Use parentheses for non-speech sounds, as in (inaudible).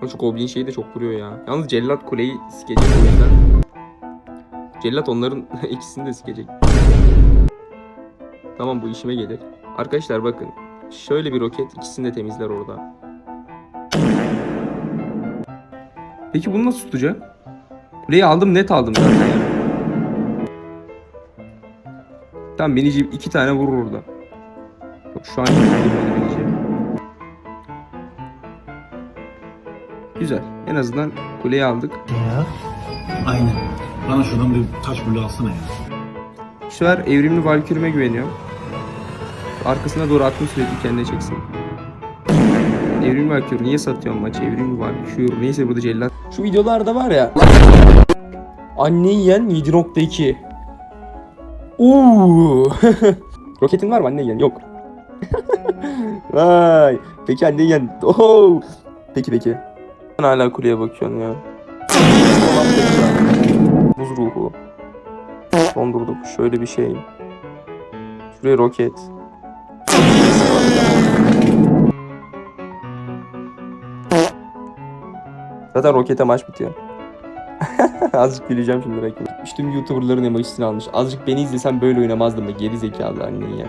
Ama şu Goblin şeyi de çok vuruyor ya. Yalnız Cellat kuleyi sikecek o yüzden. Cellat onların (laughs) ikisini de sikecek. Tamam bu işime gelir. Arkadaşlar bakın. Şöyle bir roket ikisini de temizler orada. Peki bunu nasıl tutacak? Kuleyi aldım net aldım zaten ya. Benici iki tane vurur orada. Yok şu an vurmadı Güzel. En azından kuleyi aldık. Aynen. Bana şuradan bir taş bulu alsana ya. Bu sefer evrimli Valkürü'me güveniyorum. Arkasına doğru attım sürekli kendine çeksin. Evrimli Valkür niye satıyorsun maçı? Evrimli Valkür neyse burada cellat. Şu videolarda var ya. Anne yiyen 7.2. Uuu. (laughs) Roketin var mı anne yiyen? Yok. (laughs) Vay. Peki anne yiyen. Oo. Peki peki. Hala kuleye bakıyorsun ya. Buz ruhu. Dondurduk. Şöyle bir şey. Şuraya roket. Zaten rokete maç bitiyor. (laughs) Azıcık güleceğim şimdi rakip. Tüm YouTuber'ların emojisini almış. Azıcık beni izlesen böyle oynamazdım be geri zekalı annen ya.